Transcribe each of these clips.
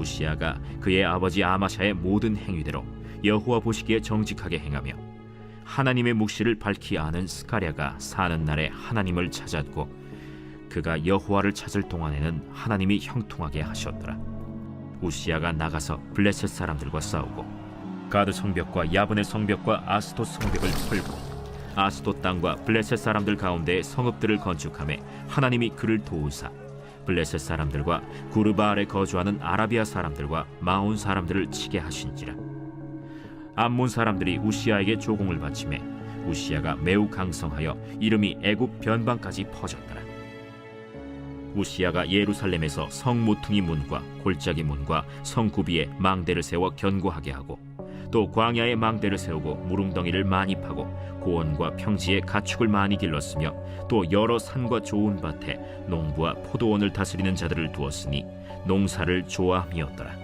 우시아가 그의 아버지 아마샤의 모든 행위대로 여호와 보시기에 정직하게 행하며 하나님의 묵시를 밝히 아는 스가랴가 사는 날에 하나님을 찾았고 그가 여호와를 찾을 동안에는 하나님이 형통하게 하셨더라. 우시아가 나가서 블레셋 사람들과 싸우고 가드 성벽과 야분의 성벽과 아스토 성벽을 털고 아스토 땅과 블레셋 사람들 가운데 성읍들을 건축함에 하나님이 그를 도우사 블레셋 사람들과 구르바알에 거주하는 아라비아 사람들과 마온 사람들을 치게 하신지라. 암몬 사람들이 우시아에게 조공을 바치매 우시아가 매우 강성하여 이름이 애굽 변방까지 퍼졌더라. 우시아가 예루살렘에서 성 모퉁이 문과 골짜기 문과 성 구비에 망대를 세워 견고하게 하고 또 광야에 망대를 세우고 무릉덩이를 많이 파고 고원과 평지에 가축을 많이 길렀으며 또 여러 산과 좋은 밭에 농부와 포도원을 다스리는 자들을 두었으니 농사를 좋아함이었더라.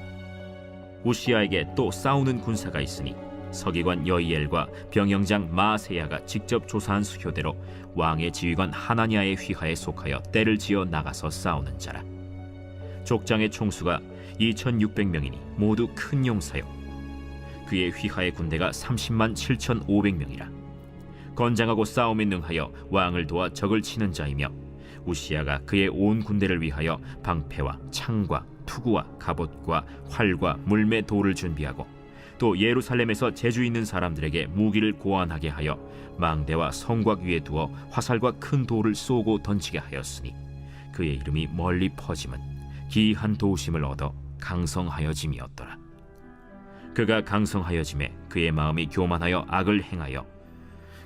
우시아에게 또 싸우는 군사가 있으니 서기관 여이엘과 병영장 마세야가 직접 조사한 수효대로 왕의 지휘관 하나니아의 휘하에 속하여 때를 지어 나가서 싸우는 자라. 족장의 총수가 2,600명이니 모두 큰 용사요 그의 휘하의 군대가 30만 7,500명이라. 건장하고 싸움에 능하여 왕을 도와 적을 치는 자이며 우시아가 그의 온 군대를 위하여 방패와 창과 투구와 갑옷과 활과 물매 돌을 준비하고 또 예루살렘에서 재주 있는 사람들에게 무기를 고안하게 하여 망대와 성곽 위에 두어 화살과 큰 돌을 쏘고 던지게 하였으니 그의 이름이 멀리 퍼짐은 기이한 도우심을 얻어 강성하여짐이었더라 그가 강성하여짐에 그의 마음이 교만하여 악을 행하여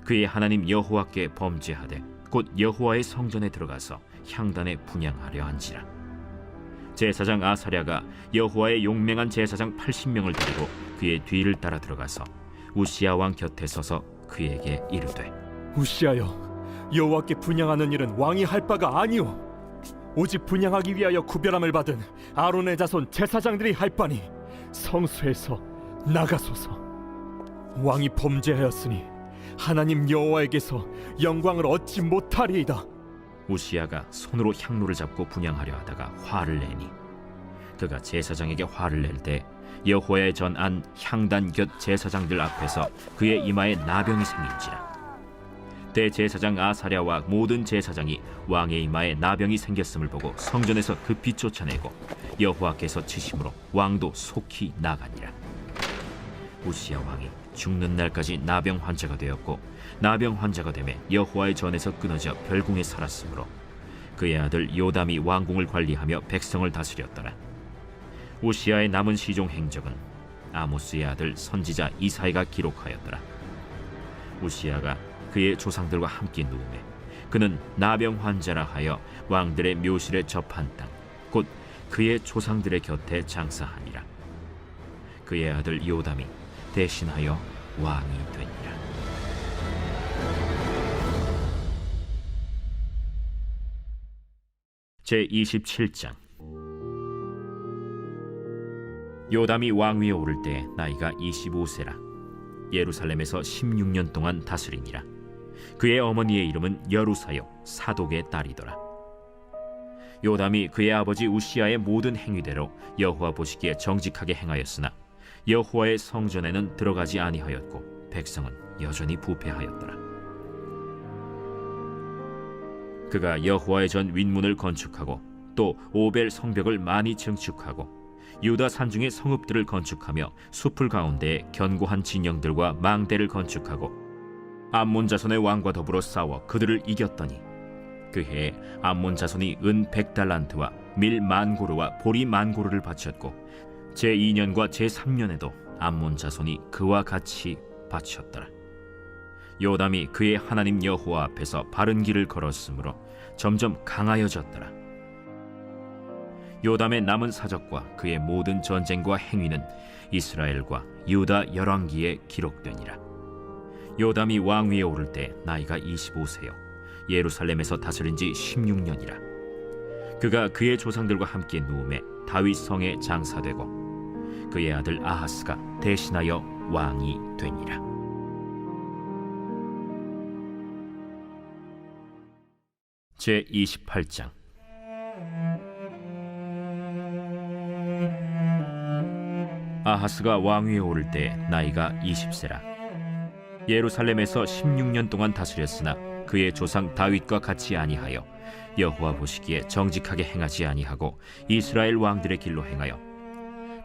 그의 하나님 여호와께 범죄하되 곧 여호와의 성전에 들어가서 향단에 분양하려 한지라. 제사장 아사랴가 여호와의 용맹한 제사장 80명을 데리고 그의 뒤를 따라 들어가서 우시아 왕 곁에 서서 그에게 이르되 우시하여 여호와께 분양하는 일은 왕이 할 바가 아니오. 오직 분양하기 위하여 구별함을 받은 아론의 자손 제사장들이 할 바니 성수에서 나가소서. 왕이 범죄하였으니 하나님 여호와에게서 영광을 얻지 못하리이다. 우시아가 손으로 향로를 잡고 분양하려 하다가 화를 내니 그가 제사장에게 화를 낼 때 여호와의 전안 향단 곁 제사장들 앞에서 그의 이마에 나병이 생긴지라. 대제사장 아사랴와 모든 제사장이 왕의 이마에 나병이 생겼음을 보고 성전에서 급히 쫓아내고 여호와께서 치심으로 왕도 속히 나가니라 우시아 왕이 죽는 날까지 나병 환자가 되었고 나병 환자가 되매 여호와의 전에서 끊어져 별궁에 살았으므로 그의 아들 요담이 왕궁을 관리하며 백성을 다스렸더라. 우시아의 남은 시종 행적은 아모스의 아들 선지자 이사이가 기록하였더라. 우시아가 그의 조상들과 함께 누우매 그는 나병 환자라 하여 왕들의 묘실에 접한 땅 곧 그의 조상들의 곁에 장사하니라. 그의 아들 요담이 대신하여 왕이 되니라. 제 27장. 요담이 왕위에 오를 때 나이가 25세라. 예루살렘에서 16년 동안 다스리니라. 그의 어머니의 이름은 여루사요 사독의 딸이더라. 요담이 그의 아버지 우시아의 모든 행위대로 여호와 보시기에 정직하게 행하였으나 여호와의 성전에는 들어가지 아니하였고 백성은 여전히 부패하였더라. 그가 여호와의 전 윗문을 건축하고 또 오벨 성벽을 많이 증축하고 유다 산중의 성읍들을 건축하며 숲을 가운데에 견고한 진영들과 망대를 건축하고 암몬 자손의 왕과 더불어 싸워 그들을 이겼더니 그 해에 암몬 자손이 은 백달란트와 밀 만고르와 보리 만고르를 바쳤고 제 2년과 제 3년에도 암몬 자손이 그와 같이 바쳤더라. 요담이 그의 하나님 여호와 앞에서 바른 길을 걸었으므로 점점 강하여졌더라. 요담의 남은 사적과 그의 모든 전쟁과 행위는 이스라엘과 유다 열왕기에 기록되니라. 요담이 왕위에 오를 때 나이가 25세요. 예루살렘에서 다스린 지 16년이라. 그가 그의 조상들과 함께 누움에 다윗 성에 장사되고 그의 아들 아하스가 대신하여 왕이 되니라. 제 28장 아하스가 왕위에 오를 때 나이가 20세라 예루살렘에서 16년 동안 다스렸으나 그의 조상 다윗과 같이 아니하여 여호와 보시기에 정직하게 행하지 아니하고 이스라엘 왕들의 길로 행하여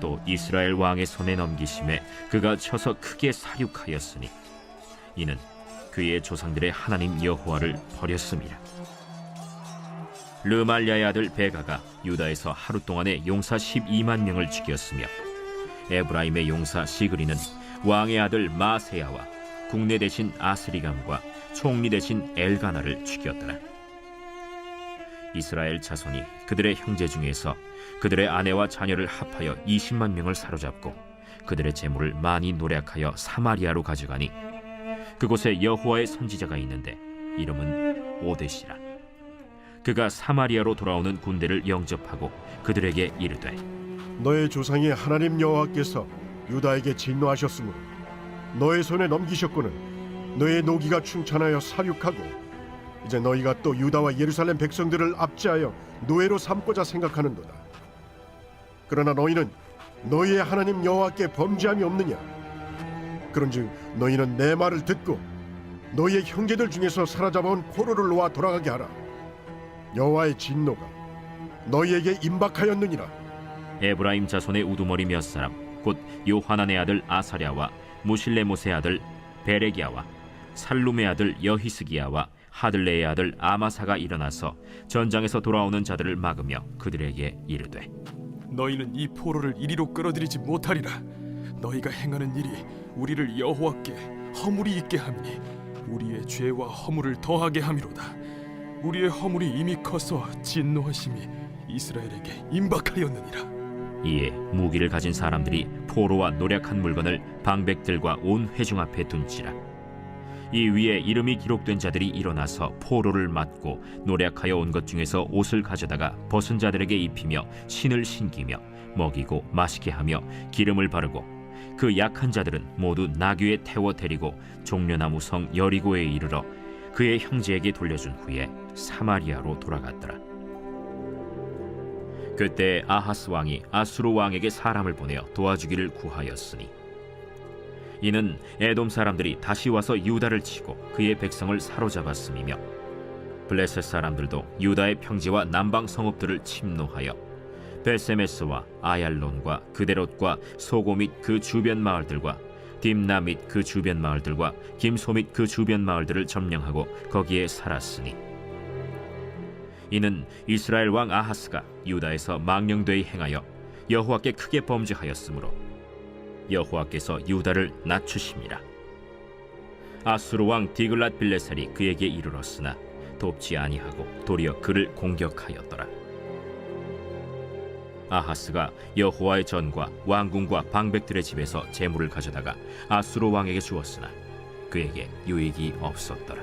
또 이스라엘 왕의 손에 넘기심에 그가 쳐서 크게 사륙하였으니 이는 그의 조상들의 하나님 여호와를 버렸습니다. 르말야의 아들 베가가 유다에서 하루 동안에 용사 12만 명을 죽였으며 에브라임의 용사 시그리는 왕의 아들 마세야와 국내 대신 아스리감과 총리 대신 엘가나를 죽였더라. 이스라엘 자손이 그들의 형제 중에서 그들의 아내와 자녀를 합하여 20만 명을 사로잡고 그들의 재물을 많이 노략하여 사마리아로 가져가니 그곳에 여호와의 선지자가 있는데 이름은 오데시라. 그가 사마리아로 돌아오는 군대를 영접하고 그들에게 이르되 너의 조상이 하나님 여호와께서 유다에게 진노하셨으므로 너의 손에 넘기셨거늘 너의 노기가 충천하여 사륙하고 이제 너희가 또 유다와 예루살렘 백성들을 압제하여 노예로 삼고자 생각하는도다. 그러나 너희는 너희의 하나님 여호와께 범죄함이 없느냐? 그런즉 너희는 내 말을 듣고 너희의 형제들 중에서 사로잡아온 포로를 놓아 돌아가게 하라. 여호와의 진노가 너희에게 임박하였느니라. 에브라임 자손의 우두머리 몇 사람 곧 요하난의 아들 아사랴와 무실레못의 아들 베레기야와 살룸의 아들 여히스기야와 하들레의 아들 아마사가 일어나서 전장에서 돌아오는 자들을 막으며 그들에게 이르되 너희는 이 포로를 이리로 끌어들이지 못하리라. 너희가 행하는 일이 우리를 여호와께 허물이 있게 함이니 우리의 죄와 허물을 더하게 함이로다. 우리의 허물이 이미 커서 진노하심이 이스라엘에게 임박하였느니라. 이에 무기를 가진 사람들이 포로와 노략한 물건을 방백들과 온 회중 앞에 둔지라 이 위에 이름이 기록된 자들이 일어나서 포로를 맞고 노략하여 온 것 중에서 옷을 가져다가 벗은 자들에게 입히며 신을 신기며 먹이고 마시게 하며 기름을 바르고 그 약한 자들은 모두 나귀에 태워 데리고 종려나무 성 여리고에 이르러 그의 형제에게 돌려준 후에 사마리아로 돌아갔더라. 그때 아하스 왕이 아수르 왕에게 사람을 보내어 도와주기를 구하였으니 이는 에돔 사람들이 다시 와서 유다를 치고 그의 백성을 사로잡았음이며 블레셋 사람들도 유다의 평지와 남방 성읍들을 침노하여 베세메스와 아얄론과 그데롯과 소고 및 그 주변 마을들과 딥나 및 그 주변 마을들과 김소 및 그 주변 마을들을 점령하고 거기에 살았으니 이는 이스라엘 왕 아하스가 유다에서 망령되이 행하여 여호와께 크게 범죄하였으므로 여호와께서 유다를 낮추심이라 아수르 왕 디글랏 빌레셀이 그에게 이르렀으나 돕지 아니하고 도리어 그를 공격하였더라. 아하스가 여호와의 전과 왕궁과 방백들의 집에서 재물을 가져다가 아수르 왕에게 주었으나 그에게 유익이 없었더라.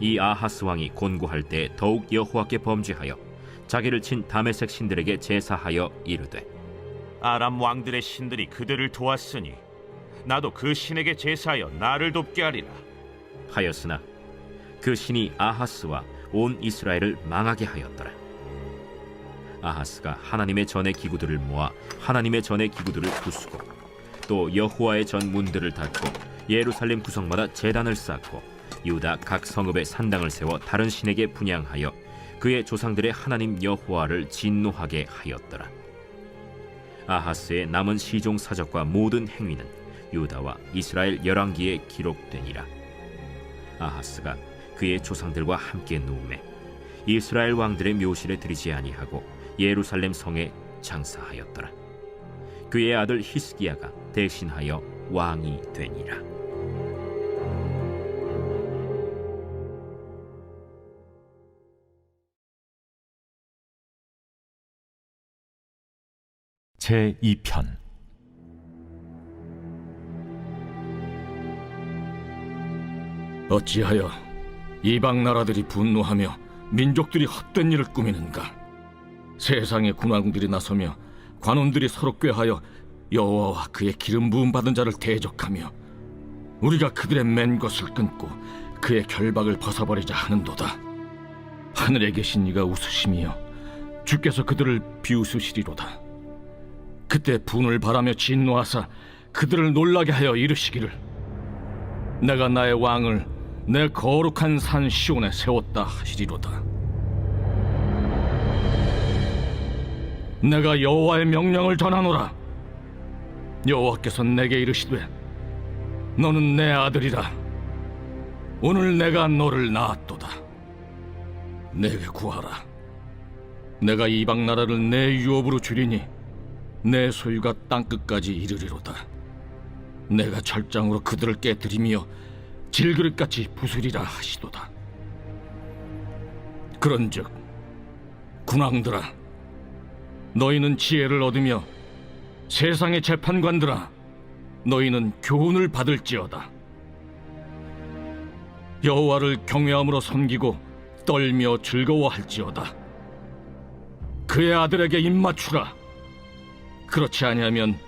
이 아하스 왕이 곤고할 때 더욱 여호와께 범죄하여 자기를 친 다메섹 신들에게 제사하여 이르되 아람 왕들의 신들이 그들을 도왔으니 나도 그 신에게 제사하여 나를 돕게 하리라. 하였으나 그 신이 아하스와 온 이스라엘을 망하게 하였더라. 아하스가 하나님의 전의 기구들을 모아 하나님의 전의 기구들을 부수고 또 여호와의 전 문들을 닫고 예루살렘 구성마다 제단을 쌓고 유다 각 성읍에 산당을 세워 다른 신에게 분양하여 그의 조상들의 하나님 여호와를 진노하게 하였더라. 아하스의 남은 시종 사적과 모든 행위는 유다와 이스라엘 열왕기에 기록되니라. 아하스가 그의 조상들과 함께 누움에 이스라엘 왕들의 묘실에 들이지 아니하고 예루살렘 성에 장사하였더라. 그의 아들 히스기야가 대신하여 왕이 되니라. 제 2편 어찌하여 이방 나라들이 분노하며 민족들이 헛된 일을 꾸미는가? 세상의 군왕들이 나서며 관원들이 서로 꾀하여 여호와와 그의 기름 부음 받은 자를 대적하며 우리가 그들의 맨 것을 끊고 그의 결박을 벗어버리자 하는도다. 하늘에 계신 이가 웃으시며 주께서 그들을 비웃으시리로다. 그때 분을 바라며 진노하사 그들을 놀라게 하여 이르시기를 내가 나의 왕을 내 거룩한 산 시온에 세웠다 하시리로다. 내가 여호와의 명령을 전하노라. 여호와께서 내게 이르시되 너는 내 아들이라. 오늘 내가 너를 낳았도다. 내게 구하라. 내가 이방 나라를 내 유업으로 주리니 내 소유가 땅 끝까지 이르리로다. 내가 철장으로 그들을 깨뜨리며 질그릇같이 부수리라 하시도다. 그런즉 군왕들아 너희는 지혜를 얻으며 세상의 재판관들아 너희는 교훈을 받을지어다. 여호와를 경외함으로 섬기고 떨며 즐거워할지어다. 그의 아들에게 입맞추라. 그렇지 아니하면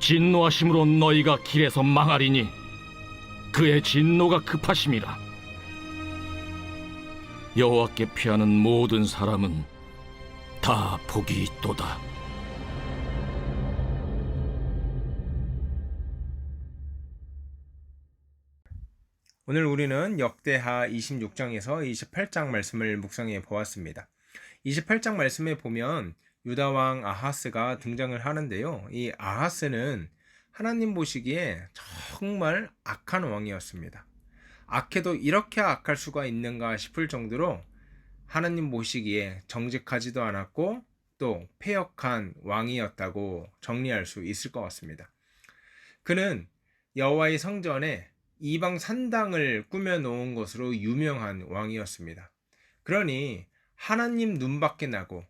진노하심으로 너희가 길에서 망하리니 그의 진노가 급하심이라 여호와께 피하는 모든 사람은 다 복이 있도다 오늘 우리는 역대하 26장에서 28장 말씀을 묵상해 보았습니다. 28장 말씀에 보면 유다 왕 아하스가 등장을 하는데요. 이 아하스는 하나님 보시기에 정말 악한 왕이었습니다. 악해도 이렇게 악할 수가 있는가 싶을 정도로 하나님 보시기에 정직하지도 않았고 또 폐역한 왕이었다고 정리할 수 있을 것 같습니다. 그는 여호와의 성전에 이방 산당을 꾸며 놓은 것으로 유명한 왕이었습니다. 그러니 하나님 눈밖에 나고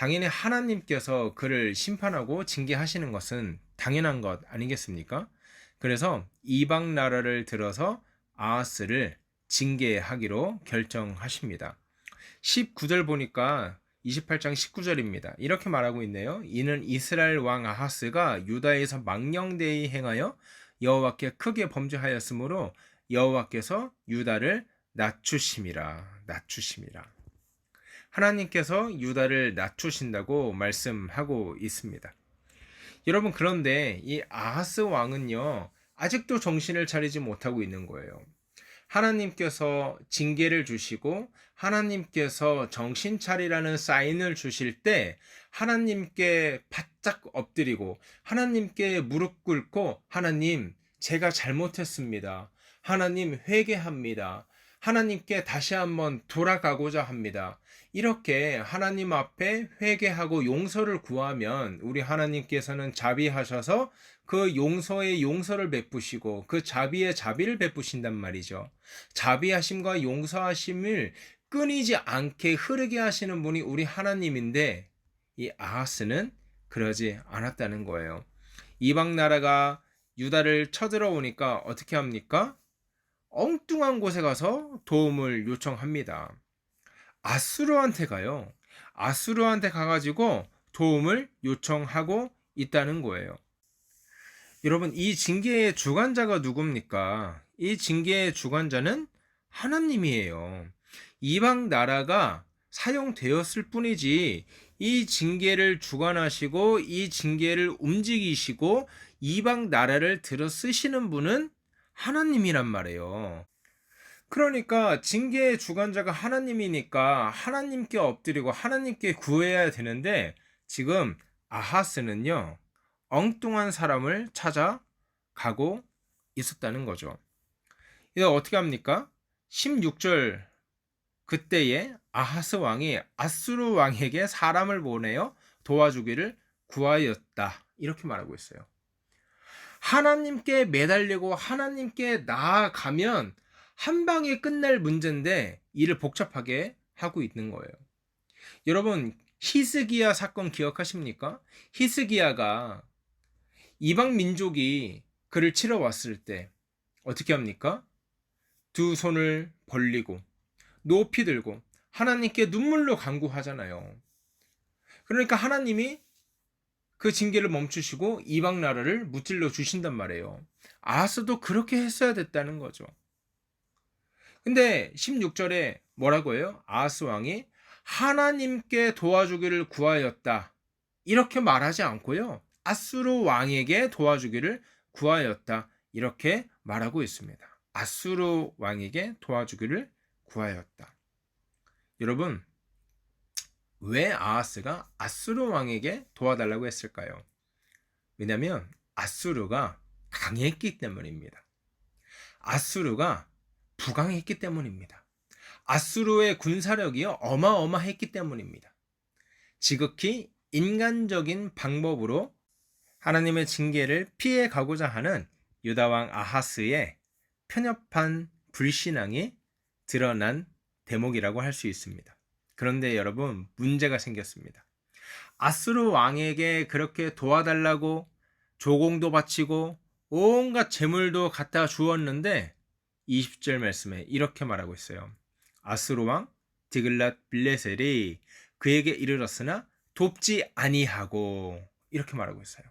당연히 하나님께서 그를 심판하고 징계하시는 것은 당연한 것 아니겠습니까? 그래서 이방 나라를 들어서 아하스를 징계하기로 결정하십니다. 19절 보니까 28장 19절입니다. 이렇게 말하고 있네요. 이는 이스라엘 왕 아하스가 유다에서 망령되이 행하여 여호와께 크게 범죄하였으므로 여호와께서 유다를 낮추심이라 낮추심이라 하나님께서 유다를 낮추신다고 말씀하고 있습니다. 여러분 그런데 이 아하스 왕은요 아직도 정신을 차리지 못하고 있는 거예요. 하나님께서 징계를 주시고 하나님께서 정신 차리라는 사인을 주실 때 하나님께 바짝 엎드리고 하나님께 무릎 꿇고 하나님 제가 잘못했습니다. 하나님 회개합니다. 하나님께 다시 한번 돌아가고자 합니다. 이렇게 하나님 앞에 회개하고 용서를 구하면 우리 하나님께서는 자비하셔서 그 용서의 용서를 베푸시고 그 자비의 자비를 베푸신단 말이죠. 자비하심과 용서하심을 끊이지 않게 흐르게 하시는 분이 우리 하나님인데 이 아하스는 그러지 않았다는 거예요. 이방 나라가 유다를 쳐들어오니까 어떻게 합니까? 엉뚱한 곳에 가서 도움을 요청합니다. 아수르한테 가요. 아수르한테 가가지고 도움을 요청하고 있다는 거예요. 여러분, 이 징계의 주관자가 누굽니까? 이 징계의 주관자는 하나님이에요. 이방 나라가 사용되었을 뿐이지 이 징계를 주관하시고 이 징계를 움직이시고 이방 나라를 들어 쓰시는 분은 하나님이란 말이에요. 그러니까 징계의 주관자가 하나님이니까 하나님께 엎드리고 하나님께 구해야 되는데 지금 아하스는요 엉뚱한 사람을 찾아 가고 있었다는 거죠. 이거 어떻게 합니까? 16절 그때에 아하스 왕이 아수르 왕에게 사람을 보내어 도와주기를 구하였다. 이렇게 말하고 있어요. 하나님께 매달리고 하나님께 나아가면 한 방에 끝날 문제인데 일을 복잡하게 하고 있는 거예요. 여러분 히스기야 사건 기억하십니까? 히스기야가 이방 민족이 그를 치러 왔을 때 어떻게 합니까? 두 손을 벌리고 높이 들고 하나님께 눈물로 간구하잖아요. 그러니까 하나님이 그 징계를 멈추시고 이방 나라를 무찔러 주신단 말이에요. 아하스도 그렇게 했어야 됐다는 거죠. 근데 16절에 뭐라고 해요? 아하스 왕이 하나님께 도와주기를 구하였다. 이렇게 말하지 않고요. 아수르 왕에게 도와주기를 구하였다. 이렇게 말하고 있습니다. 아수르 왕에게 도와주기를 구하였다. 여러분, 왜 아하스가 아수르 왕에게 도와달라고 했을까요? 왜냐하면 아수르가 강했기 때문입니다. 아수르가 부강했기 때문입니다. 아수르의 군사력이 어마어마했기 때문입니다. 지극히 인간적인 방법으로 하나님의 징계를 피해 가고자 하는 유다 왕 아하스의 편협한 불신앙이 드러난 대목이라고 할 수 있습니다. 그런데 여러분 문제가 생겼습니다. 아수르 왕에게 그렇게 도와달라고 조공도 바치고 온갖 재물도 갖다 주었는데 20절 말씀에 이렇게 말하고 있어요. 아수르 왕 디글랏 빌레셀이 그에게 이르렀으나 돕지 아니하고 이렇게 말하고 있어요.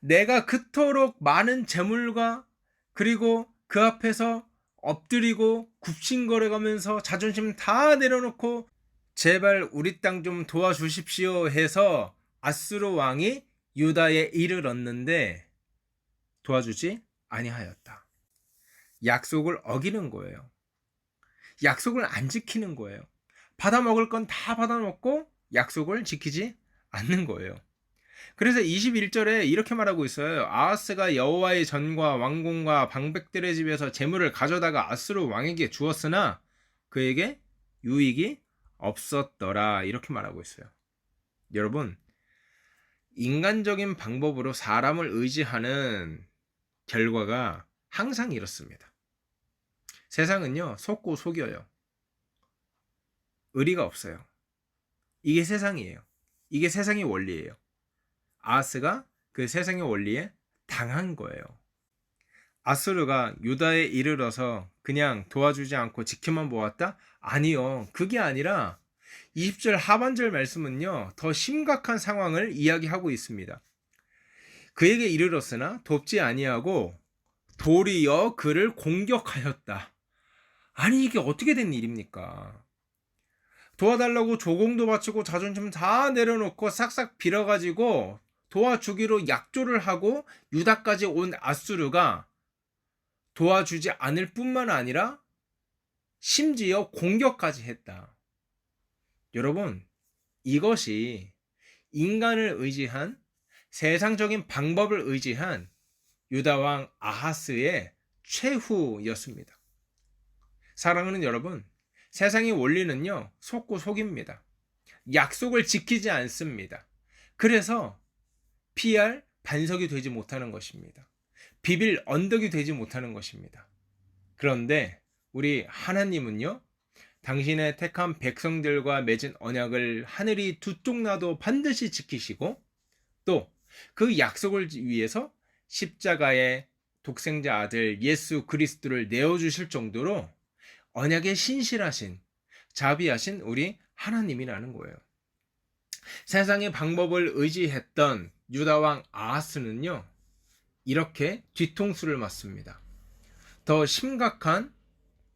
내가 그토록 많은 재물과 그리고 그 앞에서 엎드리고 굽신거려가면서 자존심 다 내려놓고 제발 우리 땅 좀 도와주십시오 해서 아수르 왕이 유다에 이르렀는데 도와주지 아니하였다. 약속을 어기는 거예요. 약속을 안 지키는 거예요. 받아 먹을 건 다 받아 먹고 약속을 지키지 않는 거예요. 그래서 21절에 이렇게 말하고 있어요. 아하스가 여호와의 전과 왕궁과 방백들의 집에서 재물을 가져다가 아스루 왕에게 주었으나 그에게 유익이 없었더라. 이렇게 말하고 있어요. 여러분, 인간적인 방법으로 사람을 의지하는 결과가 항상 이렇습니다. 세상은요, 속고 속여요. 의리가 없어요. 이게 세상이에요. 이게 세상의 원리예요. 아하스가 그 세상의 원리에 당한 거예요. 아수르가 유다에 이르러서 그냥 도와주지 않고 지켜만 보았다? 아니요. 그게 아니라 20절 하반절 말씀은요, 더 심각한 상황을 이야기하고 있습니다. 그에게 이르렀으나 돕지 아니하고 도리어 그를 공격하였다. 아니, 이게 어떻게 된 일입니까? 도와달라고 조공도 바치고 자존심 다 내려놓고 싹싹 빌어가지고 도와주기로 약조를 하고 유다까지 온 아수르가 도와주지 않을 뿐만 아니라 심지어 공격까지 했다. 여러분, 이것이 인간을 의지한 세상적인 방법을 의지한 유다왕 아하스의 최후였습니다. 사랑하는 여러분, 세상의 원리는요, 속고 속입니다. 약속을 지키지 않습니다. 그래서 피할 반석이 되지 못하는 것입니다. 비빌 언덕이 되지 못하는 것입니다. 그런데 우리 하나님은요, 당신의 택한 백성들과 맺은 언약을 하늘이 두 쪽 나도 반드시 지키시고 또 그 약속을 위해서 십자가의 독생자 아들 예수 그리스도를 내어주실 정도로 언약에 신실하신 자비하신 우리 하나님이라는 거예요. 세상의 방법을 의지했던 유다 왕 아하스는요, 이렇게 뒤통수를 맞습니다. 더 심각한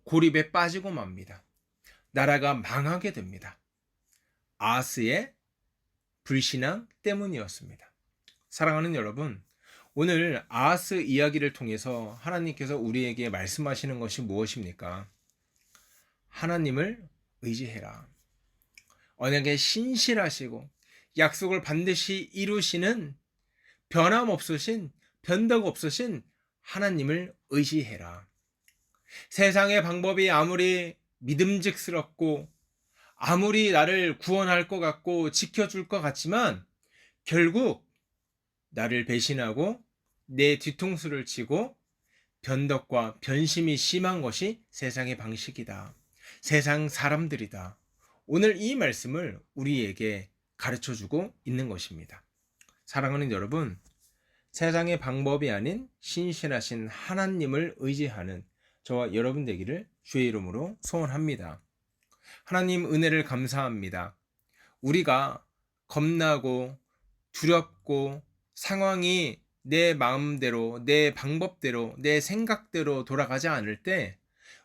고립에 빠지고 맙니다. 나라가 망하게 됩니다. 아하스의 불신앙 때문이었습니다. 사랑하는 여러분, 오늘 아하스 이야기를 통해서 하나님께서 우리에게 말씀하시는 것이 무엇입니까? 하나님을 의지해라. 언약에 신실하시고 약속을 반드시 이루시는 변함없으신 변덕 없으신 하나님을 의지해라. 세상의 방법이 아무리 믿음직스럽고 아무리 나를 구원할 것 같고 지켜줄 것 같지만 결국 나를 배신하고 내 뒤통수를 치고 변덕과 변심이 심한 것이 세상의 방식이다. 세상 사람들이다. 오늘 이 말씀을 우리에게 가르쳐 주고 있는 것입니다. 사랑하는 여러분, 세상의 방법이 아닌 신실하신 하나님을 의지하는 저와 여러분 되기를 주의 이름으로 소원합니다. 하나님 은혜를 감사합니다. 우리가 겁나고 두렵고 상황이 내 마음대로, 내 방법대로, 내 생각대로 돌아가지 않을 때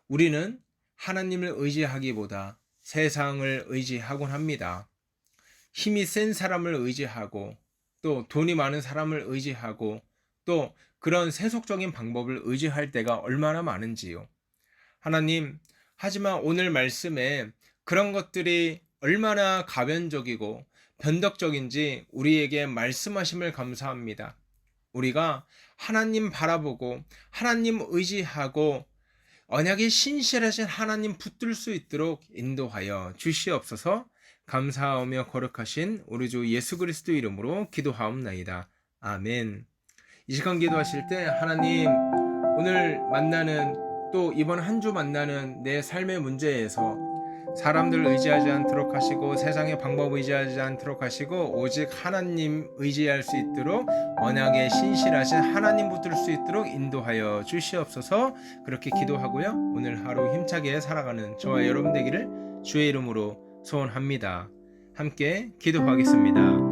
우리는 하나님을 의지하기보다 세상을 의지하곤 합니다. 힘이 센 사람을 의지하고 또 돈이 많은 사람을 의지하고 또 그런 세속적인 방법을 의지할 때가 얼마나 많은지요. 하나님, 하지만 오늘 말씀에 그런 것들이 얼마나 가변적이고 변덕적인지 우리에게 말씀하심을 감사합니다. 우리가 하나님 바라보고 하나님 의지하고 언약이 신실하신 하나님 붙들 수 있도록 인도하여 주시옵소서 감사하며 거룩하신 우리 주 예수 그리스도 이름으로 기도하옵나이다. 아멘. 이 시간 기도하실 때 하나님 오늘 만나는 또 이번 한 주 만나는 내 삶의 문제에서 사람들 의지하지 않도록 하시고 세상의 방법 의지하지 않도록 하시고 오직 하나님 의지할 수 있도록 언약에 신실하신 하나님 붙들 수 있도록 인도하여 주시옵소서. 그렇게 기도하고요. 오늘 하루 힘차게 살아가는 저와 여러분 되기를 주의 이름으로 소원합니다. 함께 기도하겠습니다